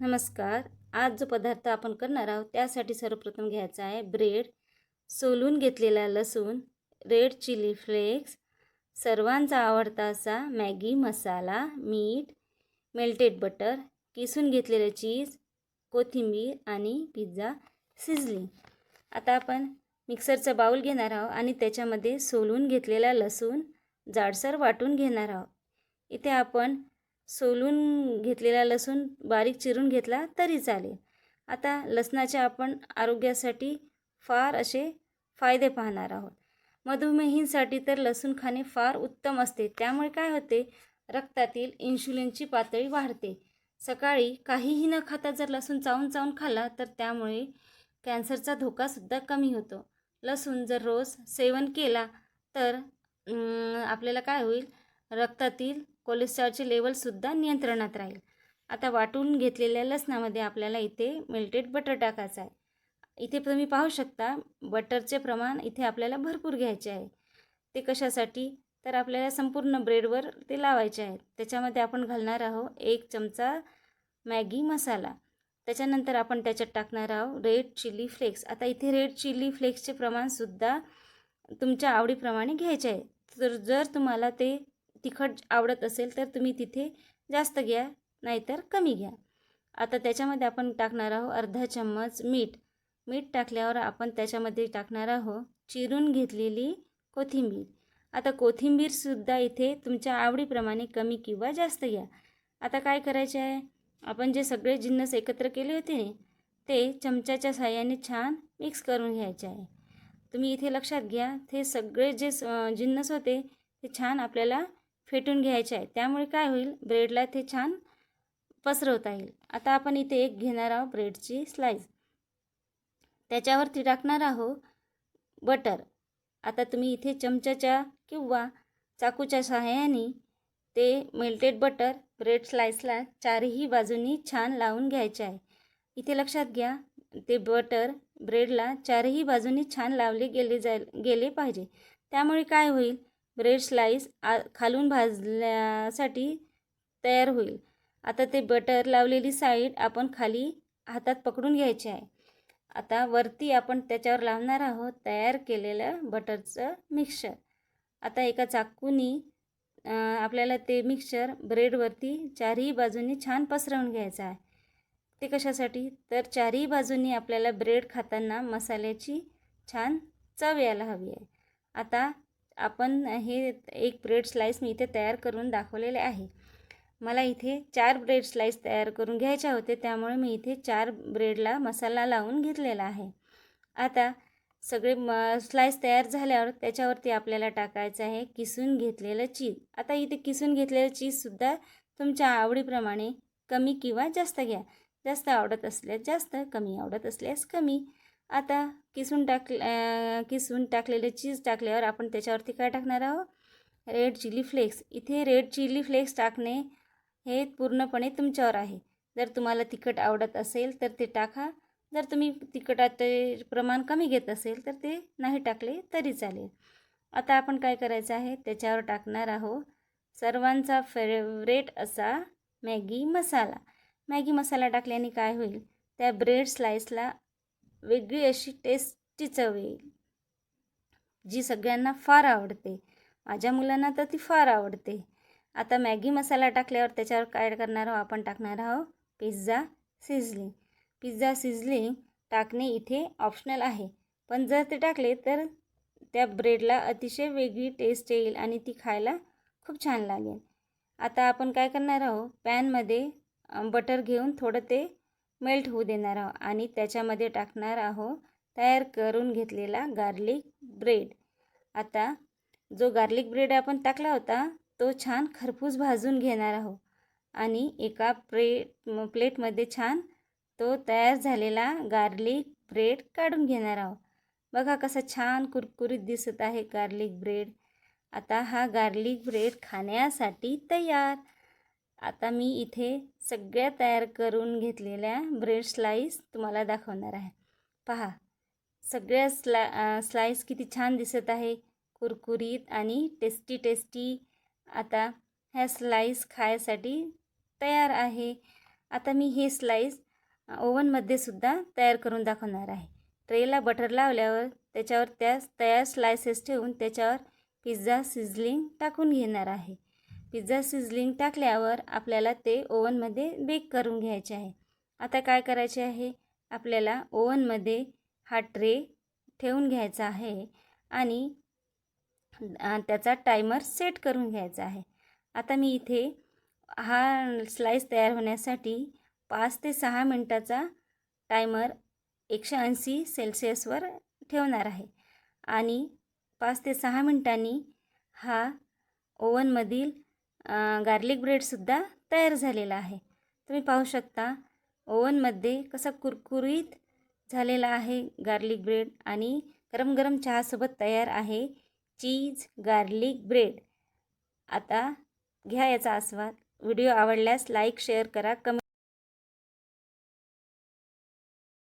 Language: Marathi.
नमस्कार. आज जो पदार्थ आपण करणार आहोत त्यासाठी सर्वप्रथम घ्यायचा आहे ब्रेड. सोलून घेतलेला लसूण रेड चिली फ्लेक्स सर्वांचा आवडता असा मॅगी मसाला मीठ मेल्टेड बटर किसून घेतलेलं चीज कोथिंबीर आणि पिझ्झा सिझलिंग. आता आपण मिक्सरचा बाऊल घेणार आहोत आणि त्याच्यामध्ये सोलून घेतलेला लसूण जाडसर वाटून घेणार आहोत. इथे आपण सोलून घेतलेला लसूण बारीक चिरून घेतला तरी चालेल. आता लसणाचे आपण आरोग्यासाठी फार असे फायदे पाहणार आहोत. मधुमेहींसाठी तर लसूण खाणे फार उत्तम असते. त्यामुळे काय होते? रक्तातील इन्शुलिनची पातळी वाढते. सकाळी काहीही न खाता जर लसूण चावून चावून खाल्ला तर त्यामुळे कॅन्सरचा धोकासुद्धा कमी होतो. लसूण जर रोज सेवन केला तर आपल्याला काय होईल? रक्तातील कोलेस्ट्रॉलचे लेवलसुद्धा नियंत्रणात राहील. आता वाटून घेतलेल्या लसणामध्ये आपल्याला इथे मेल्टेड बटर टाकायचं आहे. इथे तुम्ही पाहू शकता बटरचे प्रमाण इथे आपल्याला भरपूर घ्यायचे आहे. ते कशासाठी? तर आपल्याला संपूर्ण ब्रेडवर ते लावायचे आहे. त्याच्यामध्ये आपण घालणार आहोत एक चमचा मॅगी मसाला. त्याच्यानंतर आपण त्याच्यात टाकणार आहोत रेड चिली फ्लेक्स आता इथे रेड चिली फ्लेक्सचे प्रमाणसुद्धा तुमच्या आवडीप्रमाणे घ्यायचे आहे. तर जर तुम्हाला ते तिखट आवडत असेल तर तुम्ही तिथे जास्त घ्या नाहीतर कमी घ्या. आता त्याच्यामध्ये आपण टाकणार आहोत अर्धा चम्मच मीठ. मीठ टाकल्यावर आपण त्याच्यामध्ये टाकणार आहोत चिरून घेतलेली कोथिंबीर. आता कोथिंबीरसुद्धा इथे तुमच्या आवडीप्रमाणे कमी किंवा जास्त घ्या. आता काय करायचे आहे? आपण जे सगळे जिन्नस एकत्र केले होते ने ते चमच्याच्या साह्याने छान मिक्स करून घ्यायचे आहे. तुम्ही इथे लक्षात घ्या ते सगळे जे जिन्नस होते ते छान आपल्याला फेटून घ्यायचे आहे त्यामुळे काय होईल? ब्रेडला ते छान पसरवता येईल. आता आपण इथे एक घेणार आहोत ब्रेडची स्लाईस त्याच्यावरती टाकणार आहोत बटर. आता तुम्ही इथे चमच्याच्या किंवा चाकूच्या सहाय्याने ते मेल्टेड बटर ब्रेड स्लाईसला चारही बाजूनी छान लावून घ्यायचे आहे. इथे लक्षात घ्या ते बटर ब्रेडला चारही बाजूनी छान लावले गेले जाय गेले पाहिजे. त्यामुळे काय होईल? ब्रेड स्लाईस आ खालून भाजल्यासाठी तयार होईल. आता ते बटर लावलेली साईड आपण खाली हातात पकडून घ्यायची आहे. आता वरती आपण त्याच्यावर लावणार आहोत तयार केलेलं बटरचं मिक्सर आता एका चाकूनी आपल्याला ते मिक्सर ब्रेडवरती चारही बाजूनी छान पसरवून घ्यायचं आहे. ते कशासाठी? तर चारही बाजूनी आपल्याला ब्रेड खाताना मसाल्याची छान चव यायला हवी आहे. आता आपण हे एक ब्रेड स्लाईस मी इथे तयार करून दाखवलेले आहे. मला इथे चार ब्रेड स्लाईस तयार करून घ्यायच्या होते त्यामुळे मी इथे चार ब्रेडला मसाला लावून घेतलेला आहे. आता सगळे म स्लाईस तयार झाल्यावर त्याच्यावरती आपल्याला टाकायचं आहे किसून घेतलेलं चीज. आता इथे किसून घेतलेलं चीजसुद्धा तुमच्या आवडीप्रमाणे कमी किंवा जास्त घ्या. जास्त आवडत असल्यास जास्त कमी आवडत असल्यास कमी. आता किसून टाक किसून टाकलेले चीज टाकल्यावर आपण त्याच्यावरती काय टाकणार आहोत? रेड चिली फ्लेक्स इथे रेड चिली फ्लेक्स टाकणे हे पूर्णपणे तुमच्यावर आहे. जर तुम्हाला तिखट आवडत असेल तर ते टाका. जर तुम्ही तिखटाचे प्रमाण कमी घेत असेल तर ते नाही टाकले तरी चालेल. आता आपण काय करायचं आहे? त्याच्यावर टाकणार आहोत सर्वांचा फेवरेट असा मॅगी मसाला. मॅगी मसाला टाकल्याने काय होईल? त्या ब्रेड स्लाईसला वेगळी अशी टेस्टी चव येईल जी सगळ्यांना फार आवडते. माझ्या मुलांना तर ती फार आवडते. आता मॅगी मसाला टाकल्यावर त्याच्यावर काय करणार आहोत आपण टाकणार आहोत पिझ्झा सिझलिंग. पिझ्झा सिझलिंग टाकणे इथे ऑप्शनल आहे. पण जर ते टाकले तर त्या ब्रेडला अतिशय वेगळी टेस्ट येईल आणि ती खायला खूप छान लागेल. आता आपण काय करणार आहोत? पॅनमध्ये बटर घेऊन थोडं ते मेल्ट होऊ देणार आहोत आणि त्याच्यामध्ये टाकणार आहोत तयार करून घेतलेला गार्लिक ब्रेड. आता जो गार्लिक ब्रेड आपण टाकला होता तो छान खरपूस भाजून घेणार आहोत आणि एका प्लेट प्लेटमध्ये छान तो तयार झालेला गार्लिक ब्रेड काढून घेणार आहोत बघा कसा छान कुरकुरीत दिसत आहे गार्लिक ब्रेड. आता हा गार्लिक ब्रेड खाण्यासाठी तयार. आता मी इथे सगळ्या तयार करून घेतलेल्या ब्रेड स्लाईस तुम्हाला दाखवणार आहे. पहा सगळ्या स्ला स्लाईस किती छान दिसत आहे. कुरकुरीत आणि टेस्टी टेस्टी आता ह्या स्लाईस खायसाठी तयार आहे. आता मी हे स्लाईस ओव्हनमध्ये सुद्धा तयार करून दाखवणार आहे. ट्रेला बटर लावल्यावर त्याच्यावर त्या तयार स्लायसेस ठेवून त्याच्यावर पिझ्झा सिझलिंग टाकून घेणार आहे. पिझ्झा सिझलिंग टाकल्यावर आपल्याला ते ओव्हनमध्ये बेक करून घ्यायचे आहे. आता काय करायचे आहे? आपल्याला ओव्हनमध्ये हा ट्रे ठेवून घ्यायचा आहे आणि त्याचा टायमर सेट करून घ्यायचा आहे. आता मी इथे हा स्लाईस तयार होण्यासाठी पाच ते सहा मिनटाचा टायमर एकशे ऐंशी सेल्सिअसवर ठेवणार आहे आणि पाच ते सहा मिनटांनी हा ओव्हनमधील गार्लिक ब्रेडसुद्धा तयार झालेला आहे. तुम्ही पाहू शकता ओवनमध्ये कसा कुरकुरीत झालेला आहे गार्लिक ब्रेड आणि गरम गरम चहासोबत तयार आहे चीज गार्लिक ब्रेड आता घ्या याचा आस्वाद. व्हिडिओ आवडल्यास लाईक शेअर करा कमेंट